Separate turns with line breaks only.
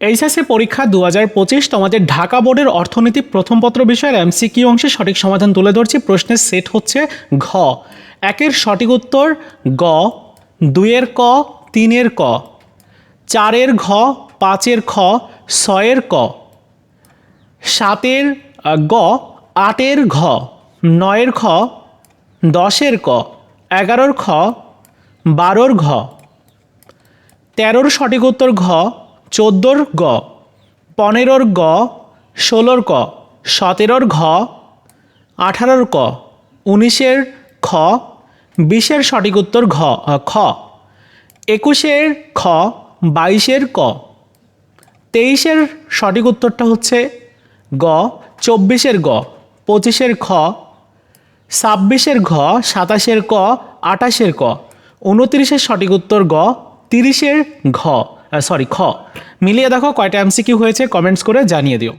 HSC পরীক্ষা দু হাজার পঁচিশ তোমাদের ঢাকা বোর্ডের অর্থনীতি প্রথম পত্র বিষয়ের এমসিকিউ অংশে সঠিক সমাধান তুলে ধরছি। প্রশ্নের সেট হচ্ছে ঘ। একের সঠিক উত্তর গ, দুইয়ের ক, তিনের ক। চারের ঘ, পাঁচের খ, ছয়ের ক। সাতের গ, আটের ঘ, নয়ের খ, দশের ক, এগারোর খ, বারোর ঘ। তেরোর সঠিক উত্তর ঘ চোদ্দোর গ, পনেরোর গ, ষোলোর ক, সতেরোর ঘ, আঠারোর ক, উনিশের খ, বিশের সঠিক উত্তর ঘ খ, একুশের খ, বাইশের ক, তেইশের সঠিক উত্তরটা হচ্ছে গ, চব্বিশের গ, পঁচিশের খ, ছাব্বিশের ঘ, সাতাশের ক, আটাশের ক, উনত্রিশের সঠিক উত্তর গ, তিরিশের ঘ। সরি খ। মিলিয়ে দেখো কয়টা এমসিকিউ হয়েছে কমেন্টস করে জানিয়ে দিও।